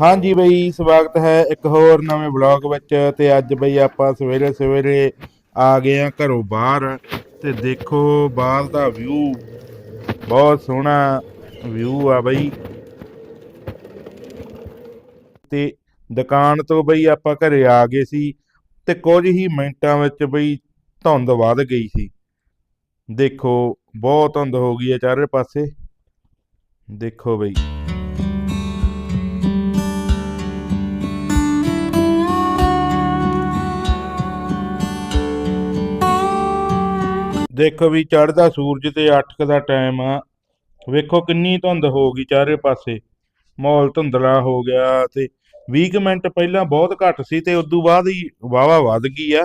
ਹਾਂਜੀ ਬਈ, ਸਵਾਗਤ ਹੈ ਇੱਕ ਹੋਰ ਨਵੇਂ ਵਲੌਗ ਵਿੱਚ ਤੇ ਅੱਜ ਬਈ ਆਪਾਂ ਸਵੇਰੇ ਸਵੇਰੇ ਆ ਗਏ ਆ ਘਰੋਂ ਬਾਹਰ ਤੇ ਦੇਖੋ ਬਾਹਰ ਦਾ ਵਿਊ ਬਹੁਤ ਸੋਹਣਾ ਵਿਊ ਆ ਬਈ। ਤੇ ਦੁਕਾਨ ਤੋਂ ਬਈ ਆਪਾਂ ਘਰੇ ਆ ਗਏ ਸੀ ਤੇ ਕੁਝ ਹੀ ਮਿੰਟਾਂ ਵਿੱਚ ਬਈ ਧੁੰਦ ਵੱਧ ਗਈ ਸੀ। ਦੇਖੋ, ਬਹੁਤ ਧੁੰਦ ਹੋ ਗਈ ਹੈ ਚਾਰੇ ਪਾਸੇ। ਦੇਖੋ ਬਈ। ਦੇਖੋ ਵੀ ਚੜਦਾ ਸੂਰਜ ਤੇ 8 ਦਾ ਟਾਈਮ ਆ। ਵੇਖੋ ਕਿੰਨੀ ਧੁੰਦ ਹੋ ਗਈ ਚਾਰੇ ਪਾਸੇ। ਮਾਹੌਲ ਧੁੰਦਲਾ ਹੋ ਗਿਆ ਤੇ 20 ਕੁ ਮਿੰਟ ਪਹਿਲਾਂ ਬਹੁਤ ਘੱਟ ਸੀ ਤੇ ਉਦੋਂ ਬਾਅਦ ਹੀ ਵਾਵਾ ਵੱਧ ਗਈ ਆ।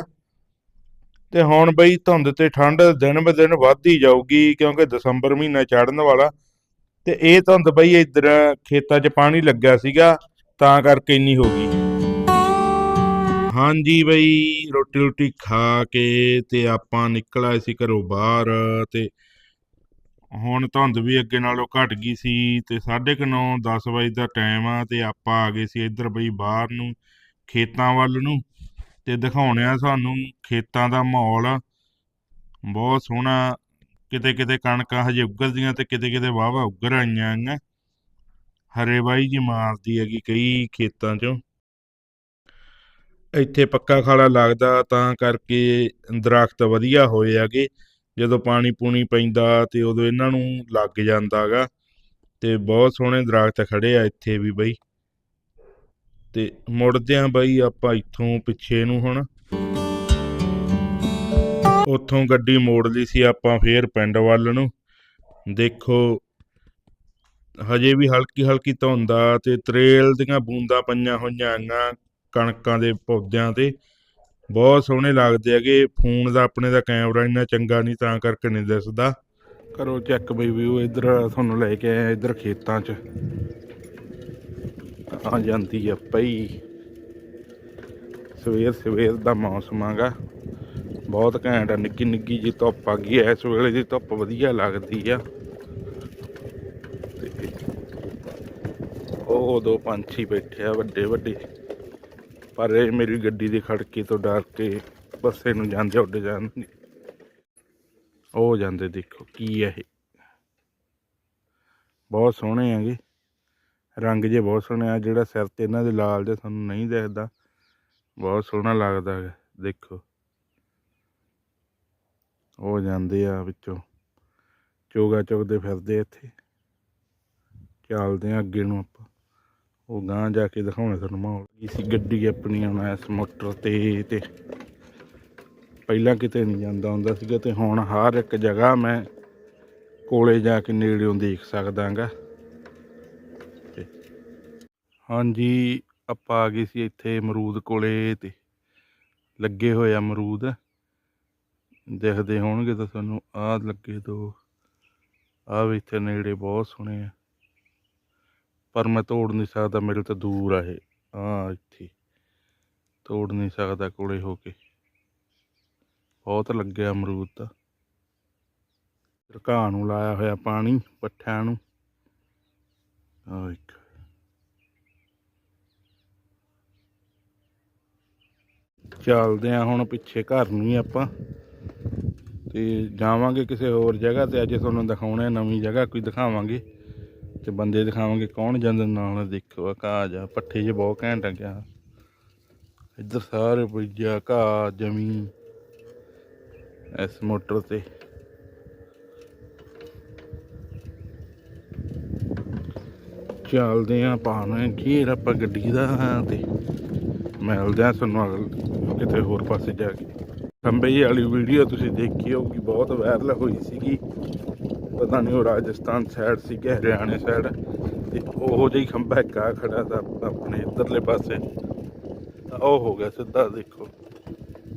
ਤੇ ਹੁਣ ਬਈ ਧੁੰਦ ਤੇ ਠੰਡ ਦਿਨ ਬ ਦਿਨ ਵੱਧਦੀ ਜਾਊਗੀ ਕਿਉਂਕਿ ਦਸੰਬਰ ਮਹੀਨਾ ਚੜਨ ਵਾਲਾ। ਤੇ ਇਹ ਧੁੰਦ ਬਈ ਇੱਧਰ ਖੇਤਾਂ 'ਚ ਪਾਣੀ ਲੱਗਿਆ ਸੀਗਾ, ਤਾਂ ਕਰਕੇ ਇੰਨੀ ਹੋ ਗਈ। ਹਾਂਜੀ ਬਈ ਰੋਟੀ ਰੋਟੀ ਖਾ ਕੇ ਤੇ ਆਪਾਂ ਨਿਕਲ ਆਏ ਸੀ ਘਰੋਂ ਬਾਹਰ ਤੇ ਹੁਣ ਧੁੰਦ ਵੀ ਅੱਗੇ ਨਾਲੋਂ ਘਟ ਗਈ ਸੀ ਤੇ 9:30 10 ਵਜੇ ਦਾ ਟਾਈਮ ਆ ਤੇ ਆਪਾਂ ਆ ਗਏ ਸੀ ਇੱਧਰ ਬਈ ਬਾਹਰ ਨੂੰ, ਖੇਤਾਂ ਵੱਲ ਨੂੰ ਤੇ ਦਿਖਾਉਣੇ ਆ ਸਾਨੂੰ ਖੇਤਾਂ ਦਾ ਮਾਹੌਲ। ਬਹੁਤ ਸੋਹਣਾ ਕਿਤੇ ਕਿਤੇ ਕਣਕਾਂ ਹਜੇ ਉੱਗਦੀਆਂ ਤੇ ਕਿਤੇ ਕਿਤੇ ਵਾਹਵਾ ਉੱਗਰ ਆਈਆਂ ਹੈਗੀਆਂ ਹਰੇ ਬਾਈ ਜੀ ਮਾਰਦੀ ਹੈਗੀ ਕਈ ਖੇਤਾਂ 'ਚੋਂ। ਇੱਥੇ ਪੱਕਾ ਖਾਲਾ ਲੱਗਦਾ ਤਾਂ ਕਰਕੇ ਦਰਖਤ ਵਧੀਆ ਹੋਏ ਹੈਗੇ। ਜਦੋਂ ਪਾਣੀ ਪੂਣੀ ਪੈਂਦਾ ਤੇ ਉਦੋਂ ਇਹਨਾਂ ਨੂੰ ਲੱਗ ਜਾਂਦਾਗਾ ਤੇ ਬਹੁਤ ਸੋਹਣੇ ਦਰਖਤ ਖੜੇ ਆ ਇੱਥੇ ਵੀ ਬਈ। ਤੇ ਮੁੜਦੇ ਆਂ ਬਈ ਆਪਾਂ ਇੱਥੋਂ ਪਿੱਛੇ ਨੂੰ ਹੁਣ। ਉੱਥੋਂ ਗੱਡੀ ਮੋੜ ਲਈ ਸੀ ਆਪਾਂ ਫੇਰ ਪਿੰਡ ਵੱਲ ਨੂੰ। ਦੇਖੋ, ਹਜੇ ਵੀ ਹਲਕੀ ਹਲਕੀ ਧੁੰਦ ਤੇ ਤਰੇਲ ਦੀਆਂ ਬੂੰਦਾਂ ਪਈਆਂ ਹੋਈਆਂ ਹੈਗੀਆਂ ਕਣਕਾਂ ਦੇ ਪੌਦਿਆਂ ਤੇ। ਬਹੁਤ ਸੋਹਣੇ ਲੱਗਦੇ ਹੈਗੇ। ਫੋਨ ਦਾ ਆਪਣੇ ਦਾ ਕੈਮਰਾ ਇੰਨਾ ਚੰਗਾ ਨਹੀਂ, ਤਾਂ ਕਰਕੇ ਨਹੀਂ ਦਿਸਦਾ। ਕਰੋ ਚੈੱਕ ਬਈ ਵਿਊ, ਇੱਧਰ ਤੁਹਾਨੂੰ ਲੈ ਕੇ ਆਇਆ ਇੱਧਰ ਖੇਤਾਂ 'ਚ। ਆ ਜਾਂਦੀ ਆ ਪਈ। ਸਵੇਰ ਸਵੇਰ ਦਾ ਮੌਸਮ ਆਗਾ। ਬਹੁਤ ਘੈਂਟ ਆ, ਨਿੱਕੀ ਨਿੱਕੀ ਜੀ ਧੁੱਪ ਆ ਗਈ ਐ ਇਸ ਵੇਲੇ ਦੀ ਧੁੱਪ ਵਧੀਆ ਲੱਗਦੀ ਆ। ਤੇ ਉਹ ਦੋ ਪੰਛੀ ਬੈਠੇ ਆ, ਵੱਡੇ ਵੱਡੇ। ਪਰ ਇਹ ਮੇਰੀ ਗੱਡੀ ਦੀ ਖੜਕੀ ਤੋਂ ਡਰ ਕੇ ਬੱਸੇ ਨੂੰ ਜਾਂਦੇ ਉੱਡ ਜਾਂਦੇ ਉਹ ਜਾਂਦੇ ਦੇਖੋ ਕੀ ਹੈ ਇਹ। ਬਹੁਤ ਸੋਹਣੇ ਹੈਗੇ। ਰੰਗ ਜੇ ਬਹੁਤ ਸੋਹਣੇ ਆ, ਜਿਹੜਾ ਸਿਰ ਤੇ ਇਹਨਾਂ ਦੇ ਲਾਲ ਜਿਹਾ ਤੁਹਾਨੂੰ ਨਹੀਂ ਦਿਖਦਾ। ਬਹੁਤ ਸੋਹਣਾ ਲੱਗਦਾ ਹੈ, ਦੇਖੋ। ਉਹ ਜਾਂਦੇ ਆ ਵਿੱਚੋਂ। ਚੋਗਾ ਚੁਗਦੇ ਫਿਰਦੇ ਇੱਥੇ। ਚੱਲਦੇ ਆ ਅੱਗੇ ਨੂੰ ਆਪਾਂ। ਉਹ ਗਾਂ ਜਾ ਕੇ ਦਿਖਾਉਣੇ ਤੁਹਾਨੂੰ ਮਾਹੌਲ। ਕੀ ਸੀ ਗੱਡੀ ਆਪਣੀ ਆਉਣਾ ਇਸ ਮੋਟਰ ਤੇ ਤੇ ਪਹਿਲਾਂ ਕਿਤੇ ਨਹੀਂ ਜਾਂਦਾ ਹੁੰਦਾ ਸੀਗਾ ਤੇ ਹੁਣ ਹਰ ਇੱਕ ਜਗ੍ਹਾ ਮੈਂ ਕੋਲੇ ਜਾ ਕੇ ਨੇੜਿਓਂ ਦੇਖ ਸਕਦਾਗਾ। ਤੇ ਹਾਂਜੀ, ਆਪਾਂ ਆ ਗਏ ਸੀ ਇੱਥੇ ਅਮਰੂਦ ਕੋਲੇ ਤੇ ਲੱਗੇ ਹੋਏ ਆ ਅਮਰੂਦ। ਦੇਖਦੇ ਹੋਣਗੇ ਤਾਂ ਤੁਹਾਨੂੰ, ਆਹ ਲੱਗੇ ਦੋ। ਆਹ ਵੀ ਇੱਥੇ ਨੇੜੇ ਬਹੁਤ ਸੋਹਣੇ ਆ। ਪਰ ਮੈਂ ਤੋੜ ਨਹੀਂ ਸਕਦਾ, ਮੇਰੇ ਤੋਂ ਦੂਰ ਆ ਇਹ। ਆ ਇੱਥੇ। ਤੋੜ ਨਹੀਂ ਸਕਦਾ ਕੋਲੇ ਹੋ ਕੇ। ਬਹੁਤ ਲੱਗਿਆ ਅਮਰੂਦ। ਤਾਂ ਘਾਹ ਨੂੰ ਲਾਇਆ ਹੋਇਆ ਪਾਣੀ, ਪੱਠਿਆਂ ਨੂੰ। ਆ ਇੱਕ। ਚੱਲਦੇ ਆ ਹੁਣ ਪਿੱਛੇ ਘਰ ਨੂੰ ਹੀ ਆਪਾਂ। ਤੇ ਜਾਵਾਂਗੇ ਕਿਸੇ ਹੋਰ ਜਗ੍ਹਾ ਤੇ, ਅੱਜ ਤੁਹਾਨੂੰ ਦਿਖਾਉਣਾ ਨਵੀਂ ਜਗ੍ਹਾ, ਕੋਈ ਦਿਖਾਵਾਂਗੇ। ਤੇ ਬੰਦੇ ਦਿਖਾਵਾਂਗੇ ਕੌਣ ਜਾਂਦੇ ਨਾਲ, ਦੇਖੋ ਘਾਹ ਜਾ ਪੱਠੇ ਜੇ ਬਹੁਤ ਘੈਂਟ ਆ ਇੱਧਰ ਸਾਰੇ ਬਈਆ ਘਾਹ ਜਮੀ ਇਸ ਮੋਟਰ ਤੇ। ਚੱਲਦੇ ਆ ਪਾਣਾ ਘੇਰ ਆਪਾਂ ਗੱਡੀ ਦਾ ਤੇ ਮਿਲਦੇ ਆ ਤੁਹਾਨੂੰ ਅਗਲ, ਕਿਤੇ ਹੋਰ ਪਾਸੇ ਜਾ ਕੇ। ਖੰਬੇ ਵਾਲੀ ਵੀਡੀਓ ਤੁਸੀਂ ਦੇਖੀ ਹੋਊਗੀ, ਬਹੁਤ ਵਾਇਰਲ ਹੋਈ ਸੀਗੀ। ਪਤਾ ਨਹੀਂ ਉਹ ਰਾਜਸਥਾਨ ਸਾਈਡ ਸੀ ਕਿ ਹਰਿਆਣੇ ਸਾਈਡ ਤੇ ਉਹੋ ਜਿਹੀ ਖੰਭਾ ਇੱਕ ਖੜਾ ਤਾਂ ਆਪਣੇ ਇੱਧਰਲੇ ਪਾਸੇ। ਤਾਂ ਉਹ ਹੋ ਗਿਆ ਸਿੱਧਾ, ਦੇਖੋ।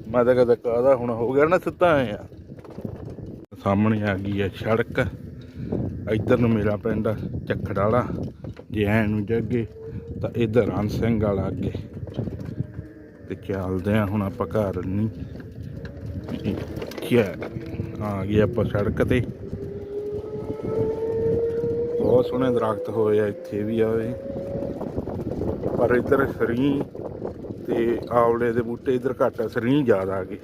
ਮੈਂ ਤਾਂ ਕਦੇ ਕਾਹਦਾ ਹੁਣ ਹੋ ਗਿਆ ਨਾ ਸਿੱਧਾ ਆਇਆ ਸਾਹਮਣੇ ਆ ਗਈ ਹੈ ਸੜਕ। ਇੱਧਰ ਨੂੰ ਮੇਰਾ ਪਿੰਡ ਚੱਖੜ ਵਾਲਾ ਜੇ ਐ ਨੂੰ ਜੱਗੇ ਤਾਂ ਇੱਧਰ ਰਣ ਸਿੰਘ ਵਾਲਾ ਅੱਗੇ। ਤੇ ਚੱਲਦੇ ਆ ਹੁਣ ਆਪਾਂ ਘਰ। ਨਹੀਂ ਕੀ ਆ? ਗਏ ਆਪਾਂ ਸੜਕ ਤੇ। ਬਹੁਤ ਸੋਹਣੇ ਦਰਖਤ ਹੋਏ ਆ, ਇੱਥੇ ਵੀ ਆਵੇ। ਪਰ ਇੱਧਰ ਸਰੀ ਤੇ ਆਵਲੇ ਦੇ ਬੂਟੇ ਇੱਧਰ ਘੱਟ ਆ, ਸਰੀ ਜ਼ਿਆਦਾ ਆ ਗਏ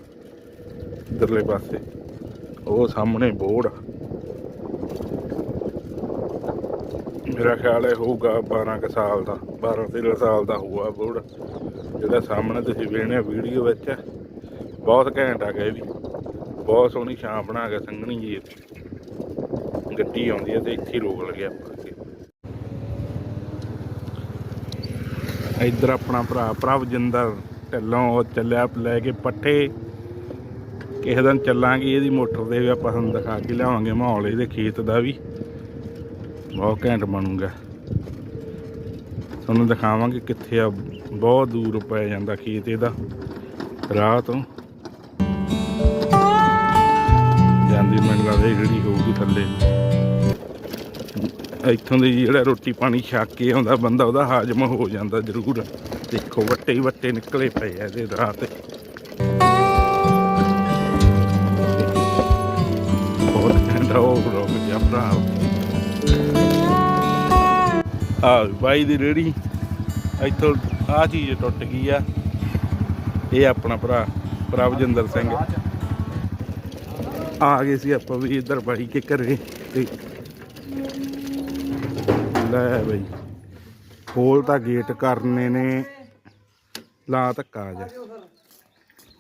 ਇੱਧਰਲੇ ਪਾਸੇ, ਉਹ ਸਾਹਮਣੇ ਬੋੜ ਮੇਰਾ ਖਿਆਲ ਹੈ ਹੋਊਗਾ 12 ਕੁ ਸਾਲ ਦਾ 12 13 ਸਾਲ ਦਾ ਹੋਊਗਾ ਬੋੜ। ਜਿਹੜਾ ਸਾਹਮਣੇ ਤੁਸੀਂ ਵੇਖਣੇ ਵੀਡੀਓ ਵਿੱਚ, ਬਹੁਤ ਘੈਂਟ ਆ ਗਿਆ ਵੀ। ਬਹੁਤ ਸੋਹਣੀ ਛਾਂ ਬਣਾ ਕੇ ਸੰਘਣੀ ਜੀ ਇੱਥੇ। ਗੱਡੀ ਆਉਂਦੀ ਹੈ ਤੇ ਇੱਥੇ ਰੋਕ ਲਗਿਆ ਆਪਾਂ ਅੱਗੇ। ਇੱਧਰ ਆਪਣਾ ਭਰਾ ਪ੍ਰਭਜਿੰਦਰ ਢੱਲੋਂ ਉਹ ਚੱਲਿਆ ਲੈ ਕੇ ਪੱਠੇ। ਕਿਸੇ ਦਿਨ ਚੱਲਾਂਗੇ ਇਹਦੀ ਮੋਟਰ ਦੇ ਵੀ ਆਪਾਂ ਤੁਹਾਨੂੰ ਦਿਖਾ ਕੇ ਲਿਆਵਾਂਗੇ ਮਾਹੌਲ, ਇਹਦੇ ਖੇਤ ਦਾ ਵੀ। ਬਹੁਤ ਘੈਂਟ ਬਣੂਗਾ। ਤੁਹਾਨੂੰ ਦਿਖਾਵਾਂਗੇ ਕਿੱਥੇ ਆ, ਬਹੁਤ ਦੂਰ ਪੈ ਜਾਂਦਾ ਖੇਤ ਇਹਦਾ, ਰਾਹ ਤੋਂ। ਜਾਂਦੀ ਮੈਨੂੰ ਲੱਗਦਾ ਜਿਹੜੀ ਹੋਊਗੀ ਥੱਲੇ। ਇੱਥੋਂ ਦੀ ਜਿਹੜਾ ਰੋਟੀ ਪਾਣੀ ਛੱਕ ਕੇ ਆਉਂਦਾ, ਬੰਦਾ ਉਹਦਾ ਹਾਜ਼ਮ ਹੋ ਜਾਂਦਾ ਜ਼ਰੂਰ। ਦੇਖੋ, ਵੱਟੇ ਹੀ ਵੱਟੇ ਨਿਕਲੇ ਪਏ ਆ ਇਹਦੇ ਰਾਹ ਬਹੁਤ ਕਹਿੰਦਾ ਉਹ ਰੋਕ ਗਿਆ ਭਰਾ। ਆ ਬਾਈ ਦੀ ਰੇੜੀ ਇੱਥੋਂ ਆ ਚੀਜ਼ ਟੁੱਟ ਗਈ ਆ। ਇਹ ਆਪਣਾ ਭਰਾ, ਪ੍ਰਭਜਿੰਦਰ ਸਿੰਘ। ਆ ਗਏ ਸੀ ਆਪਾਂ ਵੀ ਇੱਧਰ ਬਾਈ ਕੇ ਘਰੇ ਤੇ ਲੈ ਬਈ। ਖੋਲ ਤਾਂ ਗੇਟ ਕਰਨੇ ਨੇ। ਲਾ ਧੱਕਾ ਜਾ।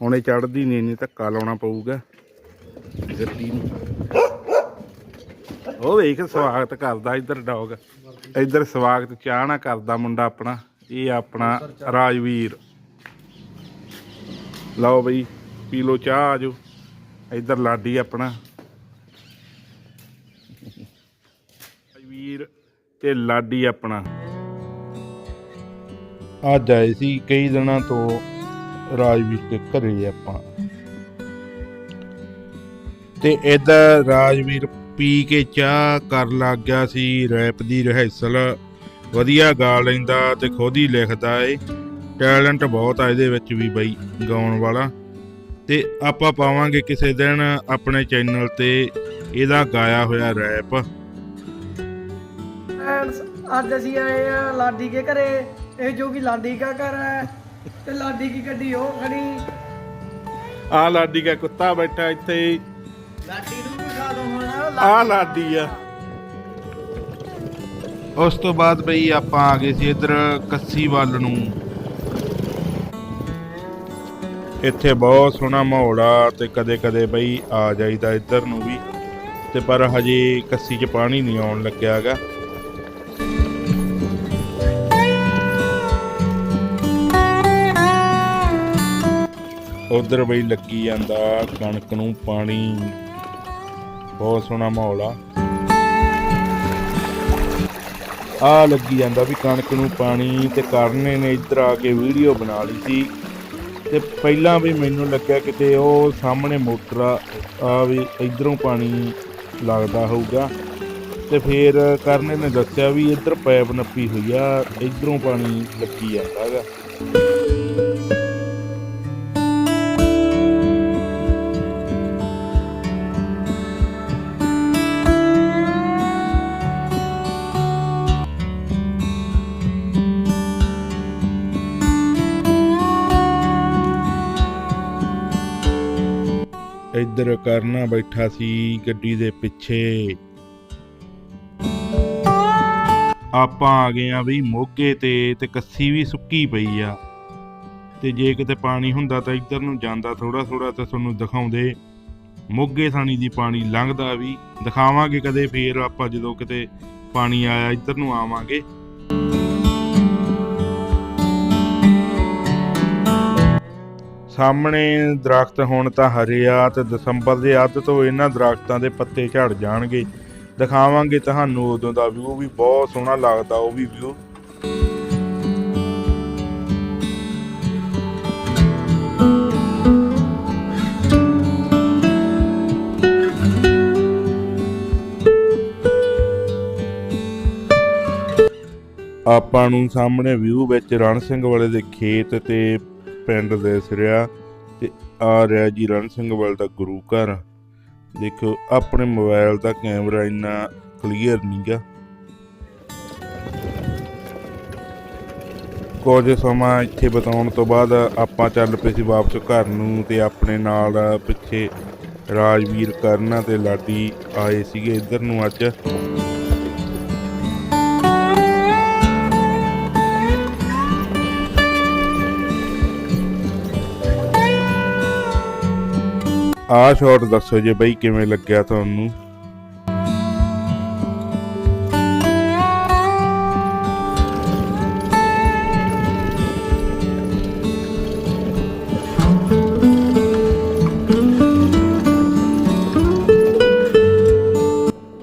ਹੁਣੇ ਚੜਦੀ ਨਹੀਂ ਨਹੀਂ ਧੱਕਾ ਲਾਉਣਾ ਪਊਗਾ। ਗੱਡੀ ਨੂੰ। ਉਹ ਵੇਖ, ਸਵਾਗਤ ਕਰਦਾ ਇੱਧਰ ਡੌਗ। ਇੱਧਰ ਸਵਾਗਤ ਚਾਹ ਨਾ ਕਰਦਾ ਮੁੰਡਾ ਆਪਣਾ। ਇਹ ਆਪਣਾ ਰਾਜਵੀਰ। ਲਓ ਬਈ, ਪੀ ਲੋ ਚਾਹ ਆਜੋ ਇੱਧਰ ਲਾਡੀ ਆਪਣਾ। ਰਾਜਵੀਰ। ਤੇ ਲਾਡੀ ਆਪਣਾ। ਅੱਜ ਆਏ ਸੀ ਕਈ ਦਿਨਾਂ ਤੋਂ ਰਾਜਵੀਰ ਦੇ ਘਰੇ ਆਪਾਂ। ਤੇ ਇੱਧਰ ਰਾਜਵੀਰ ਪੀ ਕੇ ਚਾਹ ਕਰ ਲੱਗ ਗਿਆ ਸੀ, ਰੈਪ ਦੀ ਰਿਹਰਸਲ। ਵਧੀਆ ਗਾ ਲੈਂਦਾ ਤੇ ਖੁਦ ਹੀ ਲਿਖਦਾ ਏ, ਟੈਲੈਂਟ ਬਹੁਤ ਆ ਇਹਦੇ ਵਿੱਚ ਵੀ ਬਈ, ਗਾਉਣ ਵਾਲਾ। ਤੇ ਆਪਾਂ ਪਾਵਾਂਗੇ ਕਿਸੇ ਦਿਨ ਆਪਣੇ ਚੈਨਲ ਤੇ, ਇਹਦਾ ਗਾਇਆ ਹੋਇਆ ਰੈਪ। ਅੱਜ ਅਸੀਂ ਆਏ ਆ ਲਾਡੀ ਕੇ ਘਰੇ। ਇਹ ਜੋ ਕਿ ਲਾਡੀ ਦਾ ਘਰ ਹੈ। ਤੇ ਲਾਡੀ ਕੀ ਗੱਡੀ ਉਹ ਖੜੀ? ਆ ਲਾਡੀ ਦਾ ਕੁੱਤਾ ਬੈਠਾ ਇੱਥੇ। ਹੀ। ਲਾਡੀ ਨੂੰ ਵੀ ਖਾ ਦੋ ਹੁਣ। ਆ ਲਾਡੀ ਆ। ਉਸ ਤੋਂ ਬਾਅਦ ਬਈ ਆਪਾਂ ਆ ਗਏ ਸੀ ਇੱਧਰ ਕੱਸੀ ਵੱਲ ਨੂੰ। ਇੱਥੇ ਬਹੁਤ ਸੋਹਣਾ ਮਾਹੌਲ ਆ ਤੇ ਕਦੇ ਕਦੇ ਬਈ ਆ ਜਾਈਦਾ ਇੱਧਰ ਨੂੰ ਵੀ। ਤੇ ਪਰ ਹਜੇ ਕੱਸੀ 'ਚ ਪਾਣੀ ਨਹੀਂ ਆਉਣ ਲੱਗਿਆ ਉਧਰ ਬਈ ਲੱਗੀ ਜਾਂਦਾ ਕਣਕ ਨੂੰ ਪਾਣੀ। ਬਹੁਤ ਸੋਹਣਾ ਮਾਹੌਲ ਆ। ਆ ਲੱਗੀ ਜਾਂਦਾ ਵੀ ਕਣਕ ਨੂੰ ਪਾਣੀ ਤੇ ਕਰਨੇ ਨੇ ਇੱਧਰ ਆ ਕੇ ਵੀਡੀਓ ਬਣਾ ਲਈ ਸੀ। ਤੇ ਪਹਿਲਾਂ ਵੀ ਮੈਨੂੰ ਲੱਗਿਆ ਕਿਤੇ ਉਹ ਸਾਹਮਣੇ ਮੋਟਰ ਆ ਵੀ ਇਧਰੋਂ ਪਾਣੀ ਲੱਗਦਾ ਹੋਊਗਾ। ਤੇ ਫਿਰ ਕਰਨੇ ਨੇ ਦੱਸਿਆ ਵੀ ਇੱਧਰ ਪਾਈਪ ਨੱਪੀ ਹੋਈ ਆ, ਇਧਰੋਂ ਪਾਣੀ ਲੱਗੀ ਜਾਂਦਾ ਹੈਗਾ। ਇੱਧਰ ਕਰਨਾ ਬੈਠਾ ਸੀ ਗੱਡੀ ਦੇ ਪਿੱਛੇ। ਆਪਾਂ ਆ ਗਏ ਆ ਵੀ ਮੋਗੇ ਤੇ ਤੇ ਕੱਸੀ ਵੀ ਸੁੱਕੀ ਪਈ ਆ। ਤੇ ਜੇ ਕਿਤੇ ਪਾਣੀ ਹੁੰਦਾ ਤਾਂ ਇੱਧਰ ਨੂੰ ਜਾਂਦਾ ਥੋੜਾ ਥੋੜਾ ਤਾਂ ਤੁਹਾਨੂੰ ਦਿਖਾਉਂਦੇ। ਮੋਗੇ ਥਾਣੀ ਦੀ ਪਾਣੀ ਲੰਘਦਾ ਵੀ। ਦਿਖਾਵਾਂਗੇ ਕਦੇ ਫੇਰ ਆਪਾਂ ਜਦੋਂ ਕਿਤੇ ਪਾਣੀ ਆਇਆ ਇੱਧਰ ਨੂੰ ਆਵਾਂਗੇ। ਸਾਹਮਣੇ ਦਰਖਤ ਹੁਣ ਤਾਂ ਹਰੇ ਆ ਤੇ ਦਸੰਬਰ ਦੇ ਅੱਧ ਤੋਂ ਇਹਨਾਂ ਦਰਖਤਾਂ ਦੇ ਪੱਤੇ ਝੜ ਜਾਣਗੇ। ਦਿਖਾਵਾਂਗੇ ਤੁਹਾਨੂੰ ਉਦੋਂ ਦਾ ਵਿਊ ਵੀ ਬਹੁਤ ਸੋਹਣਾ ਲੱਗਦਾ, ਉਹ ਵੀ ਵਿਊ। ਆਪਾਂ ਨੂੰ ਸਾਹਮਣੇ ਵਿਊ ਵਿੱਚ ਰਣ ਸਿੰਘ ਵਾਲੇ ਦੇ ਖੇਤ ਤੇ ਪਿੰਡ ਦੇ ਸਿਰਿਆ ਤੇ ਆ ਰਿਹਾ ਜੀ ਰਣ ਸਿੰਘ ਵਾਲੇ ਦਾ ਗੁਰੂ ਘਰ। ਦੇਖੋ ਆਪਣੇ ਮੋਬਾਈਲ ਦਾ ਕੈਮਰਾ ਇੰਨਾ ਕਲੀਅਰ ਨਹੀਂਗਾ ਕੁਝ ਸਮਾਂ ਇੱਥੇ ਬਿਤਾਉਣ ਤੋਂ ਬਾਅਦ ਆਪਾਂ ਚੱਲ ਪਏ ਸੀ ਵਾਪਸ ਘਰ ਨੂੰ ਤੇ ਆਪਣੇ ਨਾਲ ਪਿੱਛੇ ਰਾਜਵੀਰ ਕਰਨਾ ਤੇ ਲਾਡੀ ਆਏ ਸੀਗੇ ਇੱਧਰ ਨੂੰ ਅੱਜ। ਆਹ ਸ਼ਾਟ ਦੱਸੋ ਜੇ ਬਈ ਕਿਵੇਂ ਲੱਗਿਆ ਤੁਹਾਨੂੰ?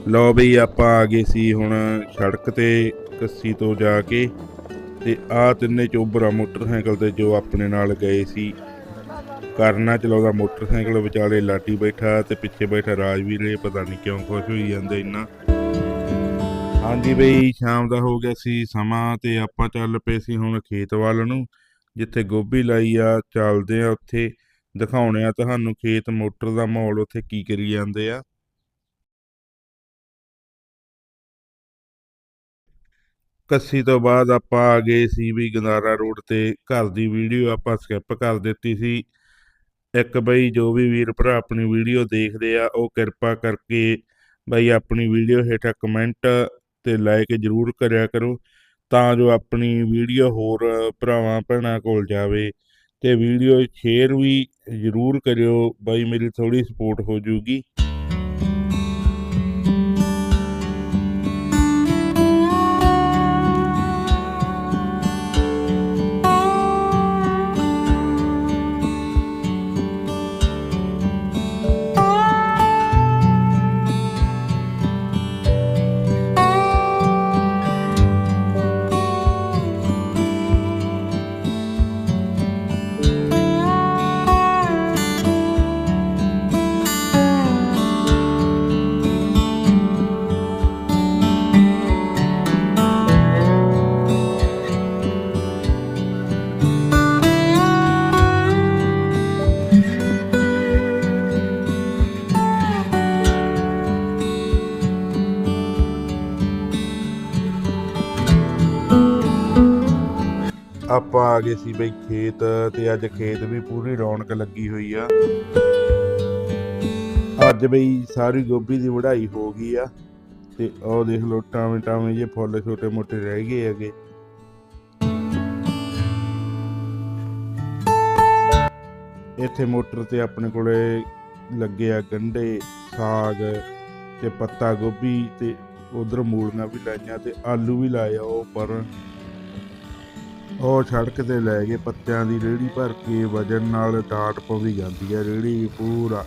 ਲਓ ਬਈ ਆਪਾਂ ਆ ਗਏ ਸੀ ਹੁਣ ਸੜਕ ਤੇ, ਕੱਸੀ ਤੋਂ ਜਾ ਕੇ ਤੇ ਆ ਤਿੰਨੇ ਚੋਬਰਾ ਮੋਟਰਸਾਈਕਲ ਤੇ ਜੋ ਆਪਣੇ ਨਾਲ ਗਏ ਸੀ। ਕਰਨਾ ਚਲਾਉਂਦਾ, ਮੋਟਰਸਾਈਕਲ ਵਿਚਾਲੇ ਲਾਟੀ ਬੈਠਾ ਤੇ ਪਿੱਛੇ ਬੈਠਾ ਰਾਜਵੀਰ, ਇਹ ਪਤਾ ਨਹੀਂ ਕਿਉਂ ਖੁਸ਼ ਹੋਈ ਜਾਂਦੇ ਇੰਨਾ। ਹਾਂਜੀ ਬਈ, ਸ਼ਾਮ ਦਾ ਹੋ ਗਿਆ ਸੀ ਸਮਾਂ ਤੇ ਆਪਾਂ ਚੱਲ ਪਏ ਸੀ ਹੁਣ ਖੇਤ ਵੱਲ ਨੂੰ, ਜਿੱਥੇ ਗੋਭੀ ਲਾਈ ਆ, ਚੱਲਦੇ ਆ ਉੱਥੇ। ਦਿਖਾਉਣੇ ਆ ਤੁਹਾਨੂੰ ਖੇਤ, ਮੋਟਰ ਦਾ ਮਾਹੌਲ, ਉੱਥੇ ਕੀ ਕਰੀ ਜਾਂਦੇ ਆ। ਕੱਸੀ ਤੋਂ ਬਾਅਦ ਆਪਾਂ ਆ ਗਏ ਸੀ ਵੀ ਗੰਦਾਰਾ ਰੋਡ ਤੇ, ਘਰ ਦੀ ਵੀਡੀਓ ਆਪਾਂ ਸਕਿਪ ਕਰ ਦਿੱਤੀ ਸੀ। ਇੱਕ ਬਈ ਜੋ ਵੀ ਵੀਰ ਭਰਾ ਆਪਣੀ ਵੀਡੀਓ ਦੇਖਦੇ ਆ, ਉਹ ਕਿਰਪਾ ਕਰਕੇ ਬਈ ਆਪਣੀ ਵੀਡੀਓ ਹੇਠਾਂ ਕਮੈਂਟ ਤੇ ਲਾਈਕ ਜ਼ਰੂਰ ਕਰਿਆ ਕਰੋ, ਤਾਂ ਜੋ ਆਪਣੀ ਵੀਡੀਓ ਹੋਰ ਭਰਾਵਾਂ, ਭੈਣਾਂ ਕੋਲ ਜਾਵੇ ਤੇ ਵੀਡੀਓ ਸ਼ੇਅਰ ਵੀ ਜ਼ਰੂਰ ਕਰਿਓ, ਬਾਈ ਮੇਰੀ ਥੋੜੀ ਸਪੋਰਟ ਹੋ ਜੂਗੀ। ਆਪਾਂ ਆ ਗਏ ਸੀ ਬਈ ਖੇਤ ਤੇ ਅੱਜ ਖੇਤ ਵੀ ਪੂਰੀ ਰੌਣਕ ਲੱਗੀ ਹੋਈ ਆ। ਅੱਜ ਬਈ ਸਾਰੀ ਗੋਭੀ ਦੀ ਵਢਾਈ ਹੋ ਗਈ ਆ ਤੇ ਉਹ ਦੇਖ ਲੋ ਟਾਵੇਂ ਟਾਵੇਂ ਜੇ ਫੁੱਲ ਛੋਟੇ ਮੋਟੇ ਰਹਿ ਗਏ ਹੈਗੇ। ਇੱਥੇ ਮੋਟਰ ਤੇ ਆਪਣੇ ਕੋਲੇ ਲੱਗੇ ਆ ਗੰਢੇ, ਸਾਗ ਤੇ ਪੱਤਾ ਗੋਭੀ ਤੇ ਉਧਰ ਮੂਲੀਆਂ ਵੀ ਲਾਈਆਂ ਤੇ ਆਲੂ ਵੀ ਲਾਇਆ ਉਹ ਪਰ ਉਹ ਸੜਕ ਤੇ ਲੈ ਗਏ ਪੱਤਿਆਂ ਦੀ ਰੇੜੀ ਭਰ ਕੇ ਵਜਨ ਨਾਲ ਡਾਟ ਪਵੀ ਜਾਂਦੀ ਹੈ। ਰੇੜੀ ਵੀ ਪੂਰਾ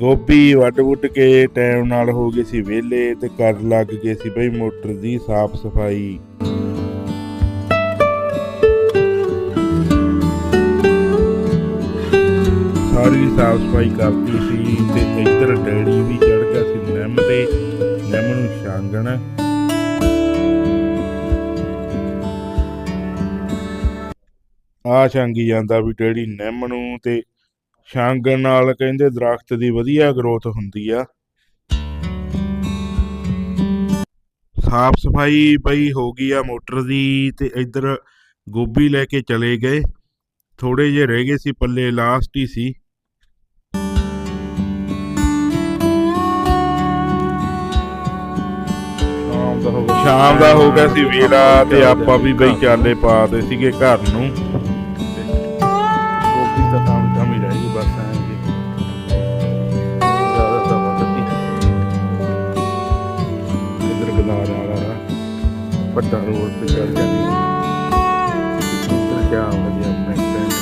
ਗੋਭੀ ਵੱਢ ਵੁੱਢ ਕੇ ਟਾਈਮ ਨਾਲ ਹੋ ਗਏ ਸੀ ਵਿਹਲੇ ਤੇ ਕਰ ਲੱਗ ਗਏ ਸੀ ਬਈ ਮੋਟਰ ਦੀ ਸਾਫ਼ ਸਫ਼ਾਈ। ਸਾਰੀ ਸਾਫ਼ ਸਫ਼ਾਈ ਕਰਤੀ ਸੀ ਤੇ ਇੱਧਰ ਡੈਡੀ ਵੀ ਚੜ ਗਿਆ ਸੀ ਨਿੰਮ ਤੇ, ਨਿੰਮ ਨੂੰ ਛਾਂਗਣ। ਆ ਛਾਂਗੀ ਜਾਂਦਾ ਵੀ ਡੈਡੀ ਨਿੰਮ ਨੂੰ ਤੇ ਛਾਂਗਣ ਨਾਲ ਕਹਿੰਦੇ ਦਰਖਤ ਦੀ ਵਧੀਆ ਗਰੋਥ ਹੁੰਦੀ ਆ। ਸਾਫ਼ ਸਫ਼ਾਈ ਬਈ ਹੋ ਗਈ ਆ ਮੋਟਰ ਦੀ ਤੇ ਇੱਧਰ ਗੋਭੀ ਲੈ ਕੇ ਚਲੇ ਗਏ। ਥੋੜੇ ਜਿਹੇ ਰਹਿ ਗਏ ਸੀ, ਪੱਲੇ ਲਾਸਟ ਹੀ ਸੀ। ਸ਼ਾਮ ਦਾ ਹੋ ਗਿਆ ਸ਼ਾਮ ਦਾ ਹੋ ਗਿਆ ਸੀ ਵੇਲਾ ਤੇ ਆਪਾਂ ਵੀ ਬਈ ਚਾਲੇ ਪਾਦੇ ਸੀਗੇ ਘਰ ਨੂੰ। ਵੱਡਾ ਰੋਡ ਤੇ ਚੱਲ ਜਾਂਦੀ ਇਧਰ ਕਿਆ ਵਧੀਆ ਆਪਣੇ ਪਿੰਡ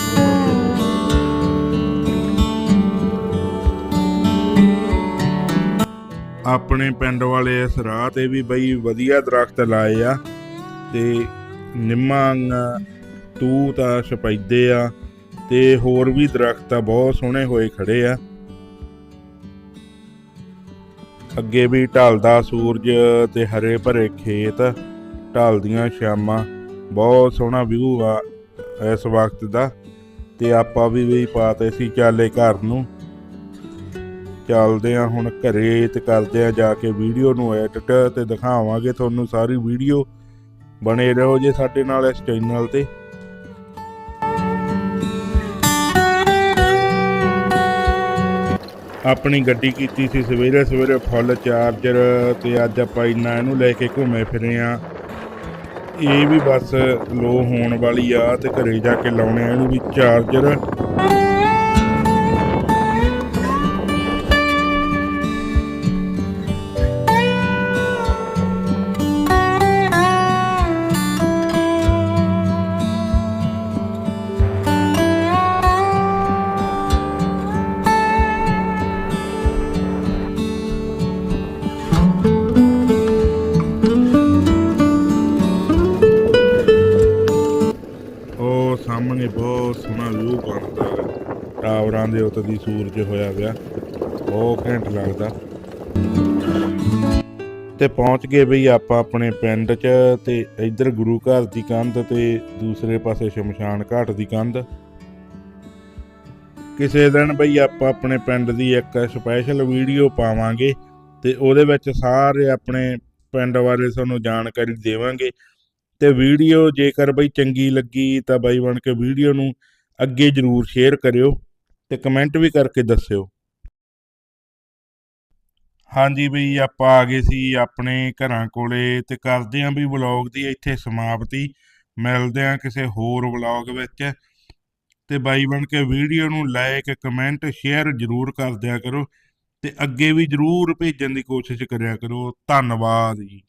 ਆਪਣੇ ਪਿੰਡ ਵਾਲੇ ਇਸ ਰਾਹ ਤੇ ਵੀ ਬਈ ਵਧੀਆ ਦਰਖਤ ਲਾਏ ਆ ਤੇ ਨਿੰਮਾਂ ਤੂੰ ਤਾਂ ਸਪੈਦੇ ਆ ਤੇ ਹੋਰ ਵੀ ਦਰਖਤ ਆ, ਬਹੁਤ ਸੋਹਣੇ ਹੋਏ ਖੜੇ ਆ। ਅੱਗੇ ਵੀ ਢਲਦਾ ਸੂਰਜ ਤੇ ਹਰੇ ਭਰੇ ਖੇਤ। ਢਲਦੀਆਂ ਸ਼ਾਮਾਂ, ਬਹੁਤ ਸੋਹਣਾ ਵਿਊ ਆ ਇਸ ਵਕਤ ਦਾ ਤੇ ਆਪਾਂ ਵੀ ਵੀ ਪਾਤੇ ਸੀ ਚਾਲੇ ਘਰ ਨੂੰ। ਚੱਲਦੇ ਆ ਹੁਣ ਘਰੇ ਤੇ ਕਰਦੇ ਆ ਜਾ ਕੇ ਵੀਡੀਓ ਨੂੰ ਐਡਿਟ ਤੇ ਦਿਖਾਵਾਂਗੇ ਤੁਹਾਨੂੰ ਸਾਰੀ ਵੀਡੀਓ। ਬਣੇ ਰਹੋ ਜੇ ਸਾਡੇ ਨਾਲ ਇਸ ਚੈਨਲ ਤੇ। ਆਪਣੀ ਗੱਡੀ ਕੀਤੀ ਸੀ ਸਵੇਰੇ ਸਵੇਰੇ ਫੁੱਲ ਚਾਰਜਰ ਤੇ ਅੱਜ ਆਪਾਂ ਇੰਨਾ ਇਹਨੂੰ ਲੈ ਕੇ ਘੁੰਮੇ ਫਿਰੇ ਆ। ਇਹ ਵੀ ਬਸ ਲੋ ਹੋਣ ਵਾਲੀ ਆ ਤੇ ਘਰੇ ਜਾ ਕੇ ਲਾਉਣੇ ਆ, ਇਹਨੂੰ ਵੀ ਚਾਰਜਰ। ਗਾ। ਦੇ ਉਤ ਦੀ ਸੂਰਜ ਹੋਇਆ ਗਿਆ ਬਹੁਤ ਘੈਂਟ ਲੱਗਦਾ। ਤੇ ਪਹੁੰਚ ਗਏ ਬਈ ਆਪਾਂ ਆਪਣੇ ਪਿੰਡ 'ਚ ਤੇ ਇੱਧਰ ਗੁਰੂ ਘਰ ਦੀ ਕੰਧ ਤੇ ਦੂਸਰੇ ਪਾਸੇ ਸ਼ਮਸ਼ਾਨ ਘਾਟ ਦੀ ਕੰਧ। ਕਿਸੇ ਦਿਨ ਬਈ ਆਪਾਂ ਆਪਣੇ ਪਿੰਡ ਦੀ ਇੱਕ ਸਪੈਸ਼ਲ ਵੀਡੀਓ ਪਾਵਾਂਗੇ ਤੇ ਉਹਦੇ ਵਿੱਚ ਸਾਰੇ ਆਪਣੇ ਪਿੰਡ ਬਾਰੇ ਤੁਹਾਨੂੰ ਜਾਣਕਾਰੀ ਦੇਵਾਂਗੇ। ਤੇ ਵੀਡੀਓ ਜੇਕਰ ਬਈ ਚੰਗੀ ਲੱਗੀ ਤਾਂ ਬਾਈ ਬਣ ਕੇ ਵੀਡੀਓ ਨੂੰ ਅੱਗੇ ਜਰੂਰ ਸ਼ੇਅਰ ਕਰਿਓ। ਤੇ ਕਮੈਂਟ ਵੀ ਕਰਕੇ ਦੱਸਿਓ। ਹਾਂਜੀ ਬਈ, ਆਪਾਂ ਆ ਗਏ ਸੀ ਆਪਣੇ ਘਰਾਂ ਕੋਲੇ ਤੇ ਕਰਦੇ ਆਂ ਵੀ ਵਲੌਗ ਦੀ ਇੱਥੇ ਸਮਾਪਤੀ। ਮਿਲਦੇ ਆਂ ਕਿਸੇ ਹੋਰ ਵਲੌਗ ਵਿੱਚ। ਤੇ ਬਾਈ ਬਣ ਕੇ ਵੀਡੀਓ ਨੂੰ ਲਾਈਕ ਕਮੈਂਟ ਸ਼ੇਅਰ ਜਰੂਰ ਕਰ ਦਿਆ ਕਰੋ। ਤੇ ਅੱਗੇ ਵੀ ਜਰੂਰ ਭੇਜਣ ਦੀ ਕੋਸ਼ਿਸ਼ ਕਰਿਆ ਕਰੋ। ਧੰਨਵਾਦ ਜੀ।